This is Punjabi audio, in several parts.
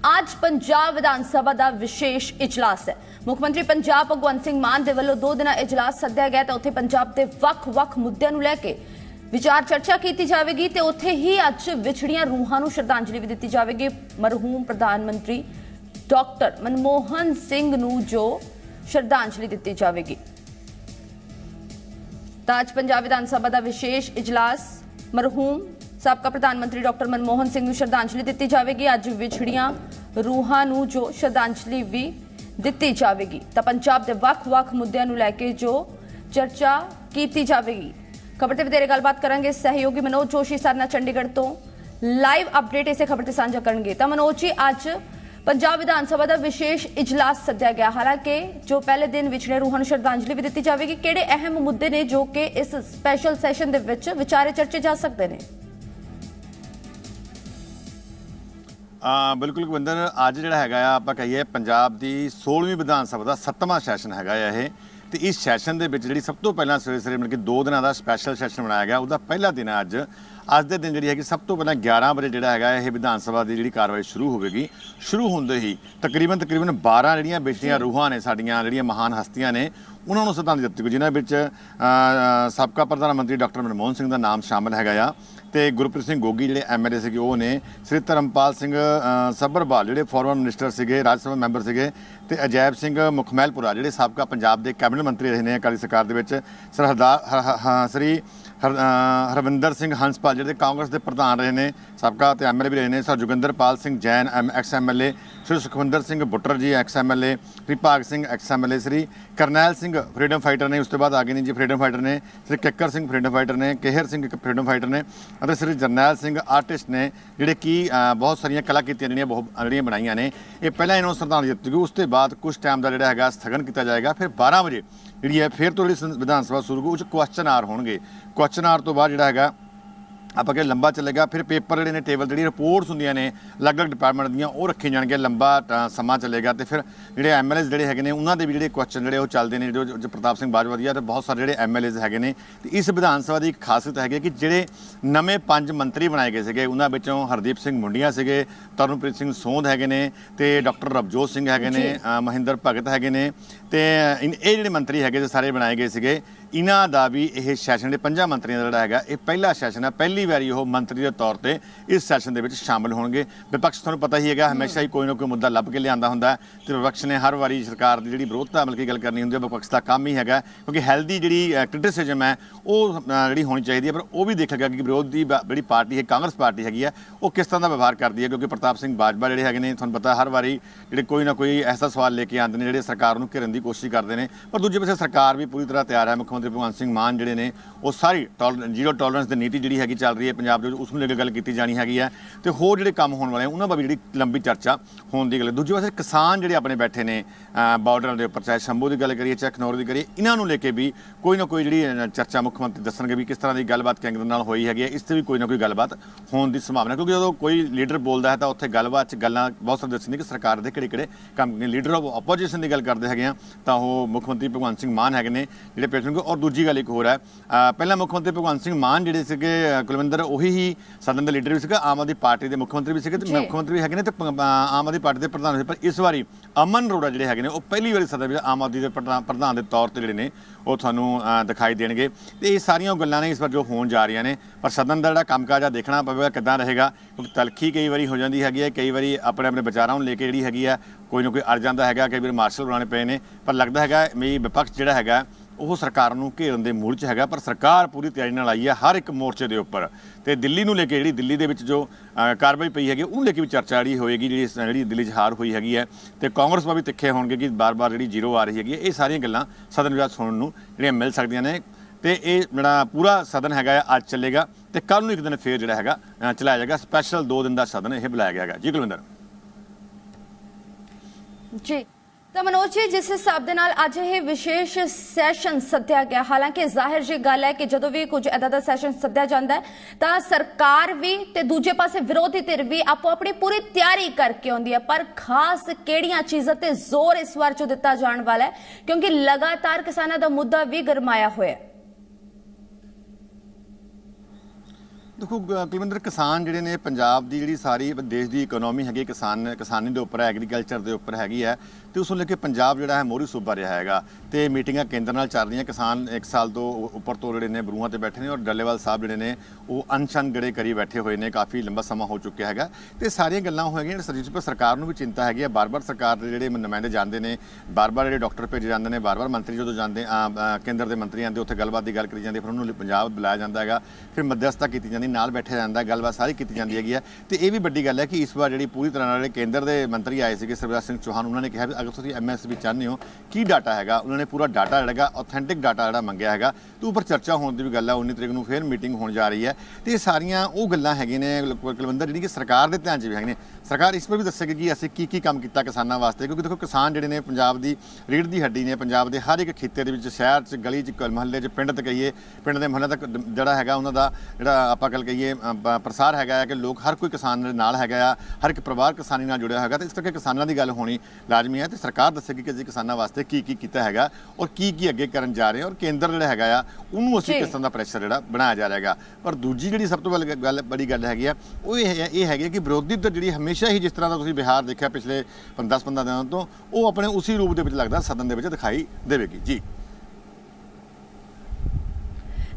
ਅੱਜ ਪੰਜਾਬ ਵਿਧਾਨ ਸਭਾ ਦਾ ਵਿਸ਼ੇਸ਼ ਇਜਲਾਸ ਹੈ। ਮੁੱਖ ਮੰਤਰੀ ਪੰਜਾਬ ਭਗਵੰਤ ਸਿੰਘ ਮਾਨ ਦੇ ਵੱਲੋਂ ਦੋ ਦਿਨਾਂ ਇਜਲਾਸ ਸੱਦਿਆ ਗਿਆ ਤਾਂ ਉੱਥੇ ਪੰਜਾਬ ਦੇ ਵੱਖ-ਵੱਖ ਮੁੱਦਿਆਂ ਨੂੰ ਲੈ ਕੇ ਵਿਚਾਰ ਚਰਚਾ ਕੀਤੀ ਜਾਵੇਗੀ ਤੇ ਉੱਥੇ ਹੀ ਅੱਜ ਵਿਛੜੀਆਂ ਰੂਹਾਂ ਨੂੰ ਸ਼ਰਧਾਂਜਲੀ ਵੀ ਦਿੱਤੀ ਜਾਵੇਗੀ। ਮਰਹੂਮ ਪ੍ਰਧਾਨ ਮੰਤਰੀ ਡਾਕਟਰ ਮਨਮੋਹਨ ਸਿੰਘ ਨੂੰ ਜੋ ਸ਼ਰਧਾਂਜਲੀ ਦਿੱਤੀ ਜਾਵੇਗੀ। ਤਾਂ ਅੱਜ ਪੰਜਾਬ ਵਿਧਾਨ ਸਭਾ ਦਾ ਵਿਸ਼ੇਸ਼ ਇਜਲਾਸ ਮਰਹੂਮ ਸਾਬਕਾ ਪ੍ਰਧਾਨ ਮੰਤਰੀ ਡਾਕਟਰ ਮਨਮੋਹਨ ਸਿੰਘ ਨੂੰ ਸ਼ਰਧਾਂਜਲੀ ਦਿੱਤੀ ਜਾਵੇਗੀ। ਅੱਜ ਵਿਛੜੀਆਂ ਰੂਹਾਂ ਨੂੰ ਜੋ ਸ਼ਰਧਾਂਜਲੀ ਵੀ ਦਿੱਤੀ ਜਾਵੇਗੀ। ਤਾਂ ਪੰਜਾਬ ਦੇ ਵੱਖ-ਵੱਖ ਮੁੱਦਿਆਂ ਨੂੰ ਲੈ ਕੇ ਜੋ ਚਰਚਾ ਕੀਤੀ ਜਾਵੇਗੀ। ਖਬਰ ਤੇ ਵਧੇਰੇ ਗੱਲਬਾਤ ਕਰਾਂਗੇ ਸਹਿਯੋਗੀ ਮਨੋਜ ਜੋਸ਼ੀ ਸਰਨਾ ਚੰਡੀਗੜ੍ਹ ਤੋਂ। ਲਾਈਵ ਅਪਡੇਟ ਇਸੇ ਖਬਰ ਤੇ ਸਾਂਝਾ ਕਰਨਗੇ। ਤਾਂ ਮਨੋਜ ਜੀ, ਅੱਜ ਪੰਜਾਬ ਵਿਧਾਨ ਸਭਾ ਦਾ ਵਿਸ਼ੇਸ਼ ਇਜਲਾਸ ਸੱਦਿਆ ਗਿਆ। ਹਾਲਾਂਕਿ ਜੋ ਪਹਿਲੇ ਦਿਨ ਵਿਛੜੇ ਰੂਹਾਂ ਨੂੰ ਸ਼ਰਧਾਂਜਲੀ ਵੀ ਦਿੱਤੀ ਜਾਵੇਗੀ, ਕਿਹੜੇ ਅਹਿਮ ਮੁੱਦੇ ਨੇ ਜੋ ਕਿ ਇਸ ਸਪੈਸ਼ਲ ਸੈਸ਼ਨ ਦੇ ਵਿੱਚ ਵਿਚਾਰੇ ਚਰਚੇ ਜਾ ਸਕਦੇ ਨੇ? ਆ ਬਿਲਕੁਲ ਗਵਿੰਦਰ ਅੱਜ ਜਿਹੜਾ ਹੈਗਾ ਆ, ਆਪਾਂ ਕਹੀਏ ਪੰਜਾਬ ਦੀ 16ਵੀਂ ਵਿਧਾਨ ਸਭਾ ਦਾ 7ਵਾਂ ਸੈਸ਼ਨ ਹੈਗਾ ਆ ਇਹ। ਤੇ ਇਸ ਸੈਸ਼ਨ ਦੇ ਵਿੱਚ ਜਿਹੜੀ ਸਭ ਤੋਂ ਪਹਿਲਾਂ ਸਵੇਰੇ ਸਵੇਰੇ ਮਤਲਬ ਕਿ 2 ਦਿਨਾਂ ਦਾ ਸਪੈਸ਼ਲ ਸੈਸ਼ਨ ਬਣਾਇਆ ਗਿਆ, ਉਹਦਾ ਪਹਿਲਾ ਦਿਨ ਹੈ ਅੱਜ। ਅੱਜ ਦੇ ਦਿਨ ਜਿਹੜੀ ਹੈਗੀ, ਸਭ ਤੋਂ ਪਹਿਲਾਂ 11 ਵਜੇ ਜਿਹੜਾ ਹੈਗਾ ਇਹ ਵਿਧਾਨ ਸਭਾ ਦੀ ਜਿਹੜੀ ਕਾਰਵਾਈ ਸ਼ੁਰੂ ਹੋਵੇਗੀ। ਸ਼ੁਰੂ ਹੁੰਦੇ ਹੀ ਤਕਰੀਬਨ ਤਕਰੀਬਨ 12 ਜਿਹੜੀਆਂ ਬੇਟੀਆਂ ਰੂਹਾਂ ਨੇ ਸਾਡੀਆਂ, ਜਿਹੜੀਆਂ ਮਹਾਨ ਹਸਤੀਆਂ ਨੇ, ਉਹਨਾਂ ਨੂੰ ਸ਼ਰਧਾਂਜਲੀ ਦਿੱਤੀ ਗਈ ਜਿਨ੍ਹਾਂ ਵਿੱਚ ਸਾਬਕਾ ਪ੍ਰਧਾਨ ਮੰਤਰੀ ਡਾਕਟਰ ਮਨਮੋਹਨ ਸਿੰਘ ਦਾ ਨਾਮ ਸ਼ਾਮਲ ਹੈਗਾ ਆ। ਤੇ ਗੁਰਪ੍ਰੀਤ ਸਿੰਘ ਗੋਗੀ ਜਿਹੜੇ ਐਮਐਲਏ ਸੀਗੇ ਉਹ ਨੇ ਸ੍ਰੀ ਧਰਮਪਾਲ ਸਿੰਘ ਅ, ਸੱਭਰਵਾਲ ਜਿਹੜੇ ਫੋਰਮਰ ਮਿਨਿਸਟਰ ਸੀਗੇ ਰਾਜ ਸਭਾ ਮੈਂਬਰ ਸੀਗੇ ਤੇ ਅਜੈਬ ਸਿੰਘ ਮੁਖਮੈਲਪੁਰਾ ਜਿਹੜੇ ਸਾਬਕਾ ਪੰਜਾਬ ਦੇ ਕੈਬਨਿਟ ਮੰਤਰੀ ਰਹੇ ਨੇ ਅਕਾਲੀ ਸਰਕਾਰ ਦੇ ਵਿੱਚ ਸਰਹਦਾ ਸ੍ਰੀ ਹਰ- ਅ, ਹਰਵਿੰਦਰ ਸਿੰਘ ਹੰਸਪਾਲ, ਜਿਹੜੇ ਕਾਂਗਰਸ ਦੇ ਪ੍ਰਧਾਨ ਰਹੇ ਨੇ, ਸਾਬਕਾ ਤੇ ਐਮਐਲਏ ਵੀ ਰਹੇ ਨੇ, sir Joginderpal Singh Jain ex MLA Shri Sukhwinder Singh Buttar ji, ex MLA Bhag Singh, ex MLA Shri Karnail Singh freedom fighter ਨੇ, ਉਸ ਤੋਂ ਬਾਅਦ ਆਗੇ ਨੇ ਜੀ ਫਰੀडम ਫਾਈਟਰ ਨੇ, ਸ੍ਰੀ ਕਿੱਕਰ ਸਿੰਘ ਫਰੀडम ਫਾਈਟਰ ਨੇ, ਕੇਹਰ ਸਿੰਘ ਇੱਕ ਫਰੀडम ਫਾਈਟਰ ਨੇ, ਅਤੇ ਸ੍ਰੀ ਜਰਨੈਲ ਸਿੰਘ ਆਰਟਿਸਟ ਨੇ, ਜਿਹੜੇ ਕੀ ਬਹੁਤ ਸਾਰੀਆਂ ਕਲਾ ਕੀਤੀਆਂ ਜਿਹੜੀਆਂ ਬਹੁਤ ਜਿਹੜੀਆਂ ਬਣਾਈਆਂ ਨੇ, ਇਹ ਪਹਿਲਾਂ ਇਹਨਾਂ ਨੂੰ ਸਰਦਾਂ ਦਿੱਤੀ ਗਈ, ਉਸ ਤੋਂ ਬਾਅਦ ਕੁਝ ਟਾਈਮ ਦਾ ਜਿਹੜਾ ਹੈਗਾ ਸਥਗਨ ਕੀਤਾ ਜਾਏਗਾ, ਫਿਰ 12 ਵਜੇ ਜਿਹੜੀ ਹੈ, ਫਿਰ ਤੋਂ ਜਿਹੜੀ ਸੰ- ਵਿਧਾਨ ਸਭਾ ਸ਼ੁਰੂ ਹੋਊ, ਉਹ 'ਚ ਕੁਐਸਚਨ ਆਰ ਹੋਣਗੇ। ਕੁਐਸਚਨ ਆਰ ਤੋਂ ਬਾਅਦ ਜਿਹੜਾ ਹੈਗਾ ਆਪਾਂ ਕਿ ਲੰਬਾ ਚੱਲੇਗਾ ਫਿਰ ਪੇਪਰ ਜਿਹੜੇ ਨੇ ਟੇਬਲ ਜਿਹੜੀ ਰਿਪੋਰਟਸ ਹੁੰਦੀਆਂ ਨੇ ਅਲੱਗ-ਅਲੱਗ ਡਿਪਾਰਟਮੈਂਟ ਦੀਆਂ ਉਹ ਰੱਖੇ ਜਾਣਗੇ ਲੰਬਾ ਸਮਾਂ ਚੱਲੇਗਾ। ਤੇ ਫਿਰ ਜਿਹੜੇ ਐਮਐਲਏਸ ਜਿਹੜੇ ਹੈਗੇ ਨੇ ਉਹਨਾਂ ਦੇ ਵੀ ਜਿਹੜੇ ਕੁਐਸਚਨ ਜਿਹੜੇ ਉਹ ਚੱਲਦੇ ਨੇ ਜੋ ਜੋ ਪ੍ਰਤਾਪ ਸਿੰਘ ਬਾਜਵਾ ਦੀ ਆ ਤੇ ਬਹੁਤ ਸਾਰੇ ਜਿਹੜੇ ਐਮਐਲਏਸ ਹੈਗੇ ਨੇ। ਤੇ ਇਸ ਵਿਧਾਨ ਸਭਾ ਦੀ ਇੱਕ ਖਾਸੀਅਤ ਹੈਗੀ ਕਿ ਜਿਹੜੇ ਨਵੇਂ ਪੰਜ ਮੰਤਰੀ ਬਣਾਏ ਗਏ ਸੀਗੇ ਉਹਨਾਂ ਵਿੱਚੋਂ ਹਰਦੀਪ ਸਿੰਘ ਮੁੰਡੀਆਂ ਸੀਗੇ ਤਰਨਪ੍ਰੀਤ ਸਿੰਘ ਸੋਂਧ ਹੈਗੇ ਨੇ ਤੇ ਡਾਕਟਰ ਰਵਜੋਤ ਸਿੰਘ ਹੈਗੇ ਨੇ ਮਹਿੰਦਰ ਭਗਤ ਹੈਗੇ ਨੇ ਤੇ ਇਹ ਜਿਹੜੇ ਮੰਤਰੀ ਹੈਗੇ ਜੋ ਸਾਰੇ ਬਣਾਏ ਗਏ ਸੀਗੇ ਇਹਨਾਂ ਦਾ ਵੀ ਇਹ ਸੈਸ਼ਨ ਦੇ ਪੰਜਾਂ ਮੰਤਰੀਆਂ ਦਾ ਜਿਹੜਾ ਹੈਗਾ, ਇਹ ਪਹਿਲਾ ਸੈਸ਼ਨ ਹੈ ਪਹਿਲੀ ਵਾਰੀ ਉਹ ਮੰਤਰੀ ਦੇ ਤੌਰ ਤੇ ਇਸ ਸੈਸ਼ਨ ਦੇ ਵਿੱਚ ਸ਼ਾਮਲ ਹੋਣਗੇ। ਵਿਪਕਸ਼ ਤੁਹਾਨੂੰ ਪਤਾ ਹੀ ਹੈਗਾ, ਹਮੇਸ਼ਾ ਹੀ ਕੋਈ ਨਾ ਕੋਈ ਮੁੱਦਾ ਲੱਭ ਕੇ ਲਿਆਂਦਾ ਹੁੰਦਾ ਹੈ ਤੇ ਵਿਪਕਸ਼ ਨੇ ਹਰ ਵਾਰੀ ਸਰਕਾਰ ਦੀ ਜਿਹੜੀ ਵਿਰੋਧਤਾ ਮਿਲ ਕੇ ਗੱਲ ਕਰਨੀ ਹੁੰਦੀ ਹੈ, ਵਿਪਕਸ਼ ਦਾ ਕੰਮ ਹੀ ਹੈਗਾ ਕਿਉਂਕਿ ਹੈਲਦੀ ਜਿਹੜੀ ਕ੍ਰਿਟਿਸਿਜ਼ਮ ਹੈ, ਉਹ ਜਿਹੜੀ ਹੋਣੀ ਚਾਹੀਦੀ ਹੈ, ਪਰ ਉਹ ਵੀ ਦੇਖੇਗਾ ਕਿ ਵਿਰੋਧੀ ਜਿਹੜੀ ਪਾਰਟੀ ਹੈ, ਕਾਂਗਰਸ ਪਾਰਟੀ ਹੈਗੀ ਹੈ, ਉਹ ਕਿਸ ਤਰ੍ਹਾਂ ਦਾ ਵਿਵਹਾਰ ਕਰਦੀ ਹੈ, ਕਿਉਂਕਿ ਪ੍ਰਤਾਪ ਸਿੰਘ ਬਾਜਵਾ ਜਿਹੜੇ ਹੈਗੇ ਨੇ, ਤੁਹਾਨੂੰ ਪਤਾ ਹਰ ਵਾਰੀ ਜਿਹੜੇ ਕੋਈ ਨਾ ਕੋਈ ਐਸਾ ਸਵਾਲ ਲੈ ਕੇ ਆਉਂਦੇ ਨੇ, ਜਿਹੜੇ ਸਰਕਾਰ ਨੂੰ ਘਿਰਨ ਦੀ ਕੋਸ਼ਿਸ਼ ਕਰਦੇ ਨੇ, ਪਰ ਦੂਜੇ ਪਾਸੇ ਸਰਕਾਰ ਵੀ ਪੂਰੀ ਤਰ੍ਹਾਂ ਤਿਆਰ ਹੈ, ਮੁੱਖ ਮੰਤਰੀ ਭਗਵੰਤ ਸਿੰਘ ਮਾਨ ਜਿਹੜੇ ਨੇ, ਉਹ ਸਾਰੀ ਜ਼ੀਰੋ ਟੋਲਰੈਂਸ ਦੀ ਨੀਤੀ ਜਿਹੜੀ ਹੈਗੀ ਚੱਲ ਰਹੀ ਹੈ ਪੰਜਾਬ ਦੇ ਵਿੱਚ, ਉਸ ਨੂੰ ਲੈ ਕੇ ਗੱਲ ਕੀਤੀ ਜਾਣੀ ਹੈਗੀ ਹੈ ਤੇ ਹੋਰ ਜਿਹੜੇ ਕੰਮ ਹੋਣ ਵਾਲੇ ਉਹਨਾਂ ਬਾਰੇ ਜਿਹੜੀ ਲੰਬੀ ਚਰਚਾ ਹੋਣ ਦੀ ਗੱਲ ਹੈ। ਦੂਜੇ ਪਾਸੇ ਕਿਸਾਨ ਜਿਹੜੇ ਆਪਣੇ ਬੈਠੇ ਨੇ ਬਾਰਡਰ ਦੇ ਉੱਪਰ, ਚਾਹੇ ਸ਼ੰਭੂ ਦੀ ਗੱਲ ਕਰੀਏ, ਚਾਹੇ ਖਨੌਰ ਦੀ ਕਰੀਏ, ਇਹਨਾਂ ਨੂੰ ਲੈ ਕੇ ਵੀ ਕੋਈ ਨਾ ਕੋਈ ਜਿਹੜੀ ਚਰਚਾ ਮੁੱਖ ਮੰਤਰੀ ਦੱਸਣਗੇ ਵੀ ਕਿਸ ਤਰ੍ਹਾਂ ਦੀ ਗੱਲਬਾਤ ਕੇਂਦਰ ਨਾਲ ਹੋਈ ਹੈਗੀ ਹੈ, ਇਸ ਤੇ ਵੀ ਕੋਈ ਨਾ ਕੋਈ ਗੱਲਬਾਤ ਹੋਣ ਦੀ ਸੰਭਾਵਨਾ ਕਿਉਂਕਿ ਜਦੋਂ ਕੋਈ ਲੀਡਰ ਬੋਲਦਾ ਹੈ ਤਾਂ ਉੱਥੇ ਗੱਲਬਾਤ 'ਚ ਗੱਲਾਂ ਬਹੁਤ ਸਾਰੀਆਂ ਦੱਸਣਗੇ ਕਿ ਸਰਕਾਰ ਦੇ ਕਿਹੜੇ ਕਿਹੜੇ ਕੰਮ ਨੇ ਲੀਡਰ ਆਫ ਆਪੋਜੀਸ਼ਨ ਦੀ ਗੱਲ ਕਰਦੇ ਹੈਗੇ ਆ, ਤਾਂ ਉਹ ਮੁੱਖ ਮੰਤਰੀ ਭਗਵੰਤ ਸਿੰਘ ਮਾਨ ਹੈਗੇ ਨੇ, ਜਿਹੜੇ ਪੇਸ਼ ਹੋਣਗੇ ਔਰ ਦੂਜੀ ਗੱਲ ਇੱਕ ਹੋਰ ਹੈ ਪਹਿਲਾਂ ਮੁੱਖ ਮੰਤਰੀ ਭਗਵੰਤ ਸਿੰਘ ਮਾਨ ਜਿਹੜੇ ਸੀਗੇ ਕੁਲਵਿੰਦਰ ਉਹੀ ਹੀ ਸਦਨ ਦੇ ਲੀਡਰ ਵੀ ਸੀਗਾ ਆਮ ਆਦਮੀ ਪਾਰਟੀ ਦੇ ਮੁੱਖ ਮੰਤਰੀ ਵੀ ਸੀਗੇ ਤੇ। ਮੁੱਖ ਮੰਤਰੀ ਵੀ ਹੈਗੇ ਨੇ ਤੇ ਆਮ ਆਦਮੀ ਪਾਰਟੀ ਦੇ ਪ੍ਰਧਾਨ ਸੀ ਪਰ ਇਸ ਵਾਰੀ ਅਮਨ ਅਰੋੜਾ ਜਿਹੜੇ ਹੈਗੇ ਨੇ ਉਹ ਪਹਿਲੀ ਵਾਰੀ ਸਦਨ ਵਿੱਚ ਆਮ ਆਦਮੀ ਦੇ ਪ੍ਰਧਾਨ ਦੇ ਤੌਰ ਤੇ ਜਿਹੜੇ ਨੇ ਉਹ ਤੁਹਾਨੂੰ ਦਿਖਾਈ ਦੇਣਗੇ। ਤੇ ਇਹ ਸਾਰੀਆਂ ਗੱਲਾਂ ਨੇ ਇਸ ਵਾਰ ਜੋ ਹੋਣ ਜਾ ਰਹੀਆਂ ਨੇ ਪਰ ਸਦਨ ਦਾ ਜਿਹੜਾ ਕੰਮਕਾਜ ਆ ਦੇਖਣਾ ਪਵੇਗਾ ਕਿੱਦਾਂ ਰਹੇਗਾ। ਕਿਉਂਕਿ ਤਲਖੀ ਕਈ ਵਾਰੀ ਹੋ ਜਾਂਦੀ ਹੈਗੀ ਹੈ ਕਈ ਵਾਰੀ ਆਪਣੇ ਆਪਣੇ ਵਿਚਾਰਾਂ ਨੂੰ ਲੈ ਕੇ ਜਿਹੜੀ ਹੈਗੀ ਆ ਕੋਈ ਨਾ ਕੋਈ ਅੜ ਜਾਂਦਾ ਹੈਗਾ ਕਈ ਵਾਰ ਮਾਰਸ਼ਲ ਬਣਾਉਣੇ ਪਏ ਨੇ। ਪਰ ਲੱਗਦਾ ਹੈਗਾ ਵੀ ਵਿਪਕਸ਼ ਜਿਹੜਾ ਹੈਗਾ ਉਹ ਸਰਕਾਰ ਨੂੰ ਘੇਰਨ ਦੇ ਮੂਲ 'ਚ ਹੈਗਾ ਪਰ ਸਰਕਾਰ ਪੂਰੀ ਤਿਆਰੀ ਨਾਲ ਆਈ ਹੈ ਹਰ ਇੱਕ ਮੋਰਚੇ ਦੇ ਉੱਪਰ। ਤੇ ਦਿੱਲੀ ਨੂੰ ਲੈ ਕੇ ਜਿਹੜੀ ਦਿੱਲੀ ਦੇ ਵਿੱਚ ਜੋ ਕਾਰਵਾਈ ਪਈ ਹੈਗੀ ਉਹਨੂੰ ਲੈ ਕੇ ਵੀ ਚਰਚਾ ਜਿਹੜੀ ਹੋਏਗੀ ਜਿਹੜੀ ਜਿਹੜੀ ਦਿੱਲੀ 'ਚ ਹਾਰ ਹੋਈ ਹੈਗੀ ਹੈ। ਤੇ ਕਾਂਗਰਸ ਵਾ ਵੀ ਤਿੱਖੇ ਹੋਣਗੇ ਕਿ ਬਾਰ-ਬਾਰ ਜਿਹੜੀ ਜ਼ੀਰੋ ਆ ਰਹੀ ਹੈਗੀ ਹੈ ਇਹ ਸਾਰੀਆਂ ਗੱਲਾਂ ਸਦਨ ਵਿੱਚ ਸੁਣਨ ਨੂੰ ਜਿਹੜੀਆਂ ਮਿਲ ਸਕਦੀਆਂ ਨੇ। ਤੇ ਇਹ ਜਿਹੜਾ ਪੂਰਾ ਸਦਨ ਹੈਗਾ ਆ, ਅੱਜ ਚੱਲੇਗਾ। ਤੇ ਕੱਲ ਨੂੰ ਇੱਕ ਦਿਨ ਫੇਰ ਜਿਹੜਾ ਹੈਗਾ ਚਲਾਇਆ ਜਾਏਗਾ। ਸਪੈਸ਼ਲ 2 ਦਿਨ ਦਾ ਸਦਨ ਇਹ ਬੁਲਾਇਆ ਗਿਆ ਹੈਗਾ। ਜੀ ਕੁਲਵਿੰਦਰ। ਜੀ। ਤਾਂ ਮਨੋਜ ਜੀ, ਜਿਸ ਹਿਸਾਬ ਦੇ ਨਾਲ ਅੱਜ ਇਹ ਵਿਸ਼ੇਸ਼ ਸੈਸ਼ਨ ਸੱਦਿਆ ਗਿਆ, ਹਾਲਾਂਕਿ ਜ਼ਾਹਿਰ ਜੀ ਗੱਲ ਹੈ ਕਿ ਜਦੋਂ ਵੀ ਕੁਝ ਐਦਾ ਦਾ ਸੈਸ਼ਨ ਸੱਦਿਆ ਜਾਂਦਾ ਹੈ, ਤਾਂ ਸਰਕਾਰ ਵੀ ਤੇ ਦੂਜੇ ਪਾਸੇ ਵਿਰੋਧੀ ਧਿਰ ਵੀ ਆਪੋ ਆਪਣੀ ਪੂਰੀ ਤਿਆਰੀ ਕਰਕੇ ਆਉਂਦੀ ਹੈ। ਪਰ ਖਾਸ ਕਿਹੜੀਆਂ ਚੀਜ਼ਾਂ ਤੇ ਜ਼ੋਰ ਇਸ ਵਾਰ ਜੋ ਦਿੱਤਾ ਜਾਣ ਵਾਲਾ ਹੈ? ਕਿਉਂਕਿ ਲਗਾਤਾਰ ਕਿਸਾਨਾਂ ਦਾ ਮੁੱਦਾ ਵੀ ਗਰਮਾਇਆ ਹੋਇਆ ਹੈ। ਦੇਖੋ ਗ- ਕੁਲਵਿੰਦਰ, ਕਿਸਾਨ ਜਿਹੜੇ ਨੇ, ਪੰਜਾਬ ਦੀ ਜਿਹੜੀ ਸਾਰੀ ਦੇਸ਼ ਦੀ ਇਕਨੋਮੀ ਹੈਗੀ ਕਿਸਾਨ, ਕਿਸਾਨੀ ਦੇ ਉੱਪਰ ਐਗਰੀਕਲਚਰ ਦੇ ਉੱਪਰ ਹੈਗੀ ਹੈ ਤੇ ਉਸ ਨੂੰ ਲੈ ਕੇ ਪੰਜਾਬ ਜਿਹੜਾ ਹੈ ਮੋਹਰੀ ਸੂਬਾ ਰਿਹਾ ਹੈਗਾ ਤੇ ਮੀਟਿੰਗਾਂ ਕੇਂਦਰ ਨਾਲ ਚੱਲ ਰਹੀਆਂ। ਕਿਸਾਨ ਇੱਕ ਸਾਲ ਤੋਂ ਉੱਪਰ ਤੋਂ ਜਿਹੜੇ ਨੇ ਬਰੂਹਾਂ ਤੇ ਬੈਠੇ ਨੇ ਔਰ ਡੱਲੇਵਾਲ ਸਾਹਿਬ ਜਿਹੜੇ ਨੇ ਉਹ ਅਨਸ਼ਨ ਗੜੇ ਕਰੀ ਬੈਠੇ ਹੋਏ ਨੇ। ਕਾਫੀ ਲੰਬਾ ਸਮਾਂ ਹੋ ਚੁੱਕਿਆ ਹੈਗਾ। ਤੇ ਸਾਰੀਆਂ ਗੱਲਾਂ ਹੋਈਆਂ ਜਿਹੜੇ ਸਰਜੀਤ ਪਰ ਸਰਕਾਰ ਨੂੰ ਵੀ ਚਿੰਤਾ ਹੈਗੀ ਹੈ ਬਾਰ-ਬਾਰ ਸਰਕਾਰ ਦੇ ਜਿਹੜੇ ਨੁਮਾਇੰਦੇ ਜਾਂਦੇ ਨੇ ਬਾਰ-ਬਾਰ ਜਿਹੜੇ ਡਾਕਟਰ ਭੇਜੇ ਜਾਂਦੇ ਨੇ ਬਾਰ-ਬਾਰ ਮੰਤਰੀ ਜਦੋਂ ਜਾਂਦੇ ਕੇਂਦਰ ਦੇ ਮੰਤਰੀ ਆਉਂਦੇ ਉੱਥੇ ਗੱਲਬਾਤ ਦੀ ਗੱਲ ਕਰੀ ਜਾਂਦੀ ਹੈ, ਫਿਰ ਉਹਨੂੰ ਲਈ ਪੰਜਾਬ ਬੁਲਾਇਆ ਜਾਂਦਾ ਹੈਗਾ। ਫਿਰ ਮੱਧਿਅਸਥਤਾ ਕੀਤੀ ਜਾਂਦੀ ਨਾਲ ਬੈਠਿਆ ਜਾਂਦਾ ਗੱਲਬਾਤ ਸਾਰੀ ਕੀਤੀ ਜਾਂਦੀ ਹੈਗੀ ਹੈ ਤੇ ਇਹ ਵੀ ਵੱਡੀ ਗੱਲ ਹੈ ਕਿ ਇਸ ਵਾਰ ਜਿਹੜੀ ਪੂਰੀ ਤਰ੍ਹਾਂ ਨਾਲ ਜਿਹੜੇ ਕੇਂਦਰ ਦੇ ਮੰਤਰੀ ਆਏ ਸੀਗੇ ਸਰਬਰਾਜ ਸਿੰਘ ਚੌਹਾਨ ਉਹਨਾਂ ਨੇ ਕਿਹਾ ਵੀ ਅਗਰ ਤੁਸੀਂ ਐਮਐਸਪੀ ਚਾਹੁੰਦੇ ਹੋ, ਕੀ ਡਾਟਾ ਹੈਗਾ? ਉਹਨਾਂ ਨੇ ਪੂਰਾ ਡਾਟਾ ਜਿਹੜਾ ਹੈਗਾ ਆਥੈਂਟਿਕ ਡਾਟਾ ਜਿਹੜਾ ਮੰਗਿਆ ਹੈਗਾ, ਤੇ ਉੱਪਰ ਚਰਚਾ ਹੋਣ ਦੀ ਵੀ ਗੱਲ ਹੈ 19 ਤਰੀਕ ਨੂੰ ਫਿਰ ਮੀਟਿੰਗ ਹੋਣ ਜਾ ਰਹੀ ਹੈ। ਤੇ ਇਹ ਸਾਰੀਆਂ ਉਹ ਗੱਲਾਂ ਹੈਗੀਆਂ ਨੇ ਕੁਲਵੰਦਰ, ਜਿਹੜੀ ਕਿ ਸਰਕਾਰ ਦੇ ਧਿਆਨ 'ਚ ਵੀ ਹੈਗੀਆਂ ਨੇ। ਸਰਕਾਰ ਇਸ 'ਤੇ ਵੀ ਦੱਸੇਗੀ ਕਿ ਅਸੀਂ ਕੀ ਕੀ ਕੰਮ ਕੀਤਾ ਕਿਸਾਨਾਂ ਵਾਸਤੇ, ਕਿਉਂਕਿ ਦੇਖੋ ਕਿਸਾਨ ਜਿਹੜੇ ਨੇ ਪੰਜਾਬ ਦੀ ਰੀੜ੍ਹ ਦੀ ਹੱਡੀ ਨੇ, ਪੰਜਾਬ ਦੇ ਹਰ ਇੱਕ ਖਿੱਤੇ ਦੇ ਵਿੱਚ, ਸ਼ਹਿਰ 'ਚ, ਗਲੀ 'ਚ ਮਹੱਲੇ 'ਚ, ਪਿੰਡ ਤੱਕ ਕਹੀਏ, ਪਿੰਡ ਦੇ ਮਹੱਲੇ ਤੱਕ ਜਿਹੜਾ ਹੈਗਾ ਉਹਨਾਂ ਦਾ ਜਿਹੜਾ ਆਪਾਂ ਗੱਲ ਕਹੀਏ ਪ੍ਰਸਾਰ ਹੈਗਾ ਹੈ ਕਿ ਲੋਕ ਹਰ ਕੋਈ ਕਿਸਾਨ ਦੇ ਨਾਲ ਹੈਗਾ ਆ, ਹਰ ਇੱਕ ਪਰਿਵਾਰ ਕਿਸਾਨੀ ਨਾਲ ਜੁੜਿਆ ਹੈਗਾ, ਤੇ ਇਸ ਕਰਕੇ ਕਿਸਾਨਾਂ ਦੀ ਗੱਲ ਹੋਣੀ ਲਾਜ਼ਮੀ ਹੈ। ਤੇ ਸਰਕਾਰ ਦੱਸੇਗੀ ਕਿ ਅਸੀਂ ਕਿਸਾਨਾਂ ਵਾਸਤੇ ਕੀ ਕੀ ਕੀਤਾ ਹੈਗਾ ਔਰ ਕੀ ਕੀ ਅੱਗੇ ਕਰਨ ਜਾ ਰਹੇ ਹਾਂ ਔਰ ਕੇਂਦਰ ਜਿਹੜਾ ਹੈਗਾ ਆ ਉਹਨੂੰ ਅਸੀਂ। ਕਿਸ ਤਰ੍ਹਾਂ ਦਾ ਪ੍ਰੈਸ਼ਰ ਜਿਹੜਾ ਬਣਾਇਆ ਜਾ ਰਿਹਾ ਹੈਗਾ। ਪਰ ਦੂਜੀ ਜਿਹੜੀ ਸਭ ਤੋਂ ਵੱਲ ਗੱਲ ਬੜੀ ਗੱਲ ਹੈਗੀ ਆ ਉਹ ਇਹ ਹੈ ਇਹ ਹੈਗੀ ਕਿ ਵਿਰੋਧੀ ਧਿਰ ਜਿਹੜੀ ਹਮੇਸ਼ਾ ਹੀ ਜਿਸ ਤਰ੍ਹਾਂ ਦਾ ਤੁਸੀਂ ਬਿਹਾਰ ਦੇਖਿਆ ਪਿਛਲੇ 10-15 ਦਿਨਾਂ ਤੋਂ ਉਹ ਆਪਣੇ ਉਸੇ ਰੂਪ ਦੇ ਵਿੱਚ ਲੱਗਦਾ ਸਦਨ ਦੇ ਵਿੱਚ ਦਿਖਾਈ ਦੇਵੇਗੀ। ਜੀ।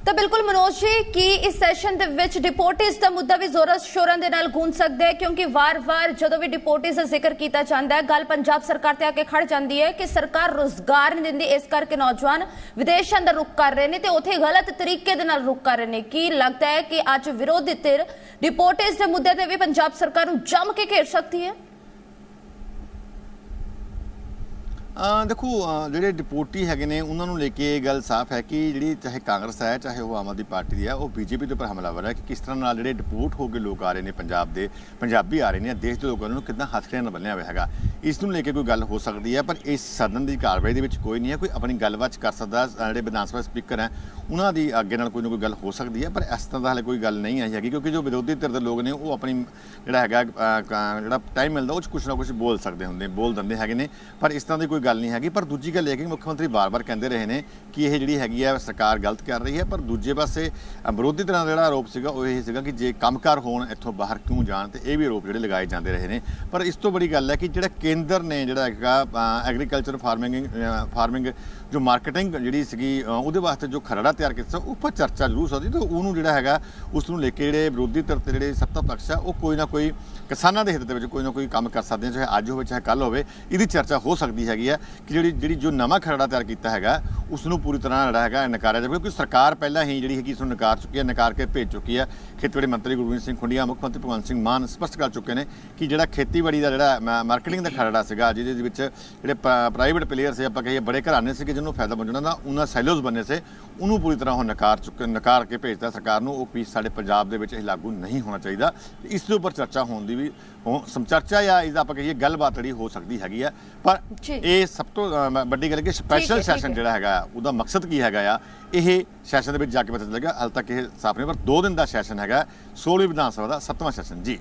ਤਾਂ ਬਿਲਕੁਲ ਮਨੋਜ ਜੀ, ਕੀ ਇਸ ਸੈਸ਼ਨ ਦੇ ਵਿੱਚ ਡਿਪੋਰਟਿਸ ਦਾ ਮੁੱਦਾ ਵੀ ਜ਼ੋਰਾਂ ਸ਼ੋਰਾਂ ਦੇ ਨਾਲ ਗੂੰਜ ਸਕਦਾ ਹੈ? ਕਿਉਂਕਿ ਵਾਰ-ਵਾਰ ਜਦੋਂ ਵੀ ਡਿਪੋਰਟਿਸ ਦਾ ਜ਼ਿਕਰ ਕੀਤਾ ਜਾਂਦਾ ਹੈ, ਗੱਲ ਪੰਜਾਬ ਸਰਕਾਰ ਤੇ ਆ ਕੇ ਖੜ ਜਾਂਦੀ ਹੈ ਕਿ ਸਰਕਾਰ ਰੋਜ਼ਗਾਰ ਨਹੀਂ ਦਿੰਦੀ, ਇਸ ਕਰਕੇ ਨੌਜਵਾਨ ਵਿਦੇਸ਼ਾਂ ਦਾ ਰੁਖ ਕਰ ਰਹੇ ਨੇ ਤੇ ਉੱਥੇ ਗਲਤ ਤਰੀਕੇ ਦੇ ਨਾਲ ਰੁਖ ਕਰ ਰਹੇ ਨੇ। ਕੀ ਲੱਗਦਾ ਹੈ ਕਿ ਅੱਜ ਵਿਰੋਧੀ ਧਿਰ ਡਿਪੋਰਟਿਸ ਦੇ ਮੁੱਦੇ ਤੇ ਵੀ ਪੰਜਾਬ ਸਰਕਾਰ ਨੂੰ ਜੰਮ ਕੇ ਘੇਰ ਸਕਦੀ ਹੈ? ਅਹ ਦੇਖੋ ਜਿਹੜੇ ਡਿਪੋਟੀ ਹੈਗੇ ਨੇ, ਉਹਨਾਂ ਨੂੰ ਲੈ ਕੇ ਇਹ ਗੱਲ ਸਾਫ਼ ਹੈ ਕਿ ਜਿਹੜੀ ਚਾਹੇ ਕਾਂਗਰਸ ਹੈ, ਚਾਹੇ ਉਹ ਆਮ ਆਦਮੀ ਪਾਰਟੀ ਦੀ ਹੈ, ਉਹ ਬੀਜੇਪੀ ਦੇ ਉੱਪਰ ਹਮਲਾਵਰ ਹੈ ਕਿ ਕਿਸ ਤਰ੍ਹਾਂ ਨਾਲ ਜਿਹੜੇ ਡਿਪੋਰਟ ਹੋ ਕੇ ਲੋਕ ਆ ਰਹੇ ਨੇ, ਪੰਜਾਬ ਦੇ ਪੰਜਾਬੀ ਆ ਰਹੇ ਨੇ ਦੇਸ਼ ਦੇ ਲੋਕਾਂ ਨੂੰ ਕਿੰਨਾ ਹੱਥਕੜੀਆਂ ਨਾਲ ਬੰਨਿਆ ਹੋਇਆ ਹੈਗਾ। ਇਸ ਨੂੰ ਲੈ ਕੇ ਕੋਈ ਗੱਲ ਹੋ ਸਕਦੀ ਹੈ, ਪਰ ਇਸ ਸਦਨ ਦੀ ਕਾਰਵਾਈ ਦੇ ਵਿੱਚ ਕੋਈ ਨਹੀਂ ਹੈ, ਕੋਈ ਆਪਣੀ ਗੱਲਬਾਤ ਕਰ ਸਕਦਾ ਜਿਹੜੇ ਵਿਧਾਨ ਸਭਾ ਸਪੀਕਰ ਹੈ, ਉਹਨਾਂ ਦੀ ਅੱਗੇ ਨਾਲ ਕੋਈ ਨਾ ਕੋਈ ਗੱਲ ਹੋ ਸਕਦੀ ਹੈ, ਪਰ ਇਸ ਤਰ੍ਹਾਂ ਦਾ ਹਾਲੇ ਕੋਈ ਗੱਲ ਨਹੀਂ ਆਈ ਹੈਗੀ, ਕਿਉਂਕਿ ਜੋ ਵਿਰੋਧੀ ਧਿਰ ਦੇ ਲੋਕ ਨੇ, ਉਹ ਆਪਣੀ ਜਿਹੜਾ ਹੈਗਾ ਜਿਹੜਾ ਟਾਈਮ ਮਿਲਦਾ, ਉਹ 'ਚ ਕੁਛ ਨਾ ਕੁਛ ਬੋਲ ਸਕਦੇ ਹੁੰਦੇ, ਬੋਲ ਦਿੰਦੇ ਹੈਗੇ ਨੇ, ਪਰ ਇਸ ਤਰ੍ਹਾਂ ਦੀ ਕੋਈ ਗੱਲ ਨਹੀਂ ਹੈਗੀ ਪਰ ਦੂਜੀ ਗੱਲ ਇਹ ਕਿ ਮੁੱਖ ਮੰਤਰੀ ਬਾਰ-ਬਾਰ ਕਹਿੰਦੇ ਰਹੇ ਨੇ ਕਿ ਇਹ ਜਿਹੜੀ ਹੈਗੀ ਹੈ ਸਰਕਾਰ ਗਲਤ ਕਰ ਰਹੀ ਹੈ ਪਰ ਦੂਜੇ ਪਾਸੇ ਵਿਰੋਧੀ ਤਰ੍ਹਾਂ ਦਾ ਜਿਹੜਾ ਆਰੋਪ ਸੀਗਾ ਉਹ ਇਹ ਸੀਗਾ ਕਿ ਜੇ ਕੰਮਕਾਰ ਹੋਣ ਇੱਥੋਂ ਬਾਹਰ ਕਿਉਂ ਜਾਣ ਤੇ ਇਹ ਵੀ ਆਰੋਪ ਜਿਹੜੇ ਲਗਾਏ ਜਾਂਦੇ ਰਹੇ ਨੇ। ਪਰ ਇਸ ਤੋਂ ਬੜੀ ਗੱਲ ਹੈ ਕਿ ਜਿਹੜਾ ਕੇਂਦਰ ਨੇ ਜਿਹੜਾ ਹੈਗਾ ਐਗਰੀਕਲਚਰ ਫਾਰਮਿੰਗ ਫਾਰਮਿੰਗ ਜੋ ਮਾਰਕੀਟਿੰਗ ਜਿਹੜੀ ਸੀਗੀ ਉਹਦੇ ਵਾਸਤੇ ਜੋ ਖਰੜਾ ਤਿਆਰ ਕੀਤਾ ਸੀ, ਉੱਪਰ ਚਰਚਾ ਜ਼ਰੂਰ ਸਕਦੀ ਤੇ ਉਹਨੂੰ ਜਿਹੜਾ ਹੈਗਾ ਉਸ ਨੂੰ ਲੈ ਕੇ ਜਿਹੜੇ ਵਿਰੋਧੀ ਧਿਰ ਤੇ ਜਿਹੜੇ ਸੱਤਾ ਪਕਸ਼ ਆ ਉਹ ਕੋਈ ਨਾ ਕੋਈ ਕਿਸਾਨਾਂ ਦੇ ਹਿੱਤ ਦੇ ਵਿੱਚ ਕੋਈ ਨਾ ਕੋਈ ਕੰਮ ਕਰ ਸਕਦੇ ਆ ਚਾਹੇ ਅੱਜ ਹੋਵੇ ਚਾਹੇ ਕੱਲ ਹੋਵੇ ਇਹਦੀ ਚਰਚਾ ਹੋ ਸਕਦੀ ਹੈਗੀ ਹੈ ਕਿ ਜਿਹੜੀ ਜਿਹੜੀ ਜੋ ਨਵਾਂ ਖਰੜਾ ਤਿਆਰ ਕੀਤਾ ਹੈਗਾ ਉਸ ਨੂੰ ਪੂਰੀ ਤਰ੍ਹਾਂ ਜਿਹੜਾ ਹੈਗਾ ਨਕਾਰਿਆ ਜਾਵੇ। ਕਿਉਂਕਿ ਸਰਕਾਰ ਪਹਿਲਾਂ ਹੀ ਜਿਹੜੀ ਹੈਗੀ ਇਸ ਨੂੰ ਨਕਾਰ ਚੁੱਕੀ ਹੈ, ਨਕਾਰ ਕੇ ਭੇਜ ਚੁੱਕੀ ਹੈ। ਖੇਤੀਬਾੜੀ ਮੰਤਰੀ ਗੁਰਵਿੰਦਰ ਸਿੰਘ ਖੁੰਡੀਆ, ਮੁੱਖ ਮੰਤਰੀ ਭਗਵੰਤ ਸਿੰਘ ਮਾਨ ਸਪਸ਼ਟ ਕਰ ਚੁੱਕੇ ਨੇ ਕਿ ਜਿਹੜਾ ਖੇਤੀਬਾੜੀ ਦਾ ਜਿਹੜਾ ਮਾਰਕੀਟਿੰਗ ਦਾ ਖਰੜਾ ਸੀਗਾ, ਜਿਹਦੇ ਵਿੱਚ ਜਿਹੜੇ ਪ੍ਰਾਈਵੇਟ ਪਲੇਅਰ ਸੀ, ਆਪਾਂ ਕਹੀਏ ਬੜੇ ਘਰਾਣੇ ਸੀਗੇ, ਜਿਹਨੂੰ ਫਾਇਦਾ ਪਹੁੰਚਣਾ ਦਾ ਉਹਨਾਂ ਸੈਲੋਜ਼ ਬੰਨੇ ਸੀ। ਉਹਨੂੰ ਪੂਰੀ ਤਰ੍ਹਾਂ ਉਹ ਨਕਾਰ ਚੁੱਕੇ ਨਕਾਰ ਕੇ ਭੇਜਦਾ ਸਰਕਾਰ ਨੂੰ, ਉਹ ਪੀਸ ਸਾਡੇ ਪੰਜਾਬ ਦੇ ਵਿੱਚ ਇਹ ਲਾਗੂ ਨਹੀਂ ਹੋਣਾ ਚਾਹੀਦਾ। ਇਸ ਦੇ ਉੱਪਰ ਚਰਚਾ ਹੋਣ ਦੀ ਵੀ ਹੋ- ਸਮ ਚਰਚਾ ਜਾਂ ਇਸ ਦਾ ਆਪਾਂ ਕਹੀਏ ਗੱਲਬਾਤ ਜਿਹੜੀ ਹੋ ਸਕਦੀ ਹੈਗੀ ਆ ਪਰ। ਇਹ ਸਭ ਤੋਂ ਵੱਡੀ ਗੱਲ ਹੈ ਕਿ ਸਪੈਸ਼ਲ। ਸੈਸ਼ਨ ਜਿਹੜਾ ਹੈਗਾ ਆ, ਉਹਦਾ ਮਕਸਦ ਕੀ ਹੈਗਾ ਆ ਇਹ ਸੈਸ਼ਨ ਦੇ ਵਿੱਚ ਜਾ ਕੇ ਪਤਾ ਚੱਲੇਗਾ ਹਾਲ ਤੱਕ ਇਹ ਸਾਫ਼ ਨਹੀਂ ਪਰ 2 ਦਿਨ ਦਾ ਸੈਸ਼ਨ ਹੈਗਾ 16ਵੀਂ ਵਿਧਾਨ ਸਭਾ ਦਾ 7ਵਾਂ ਸੈਸ਼ਨ ਜੀ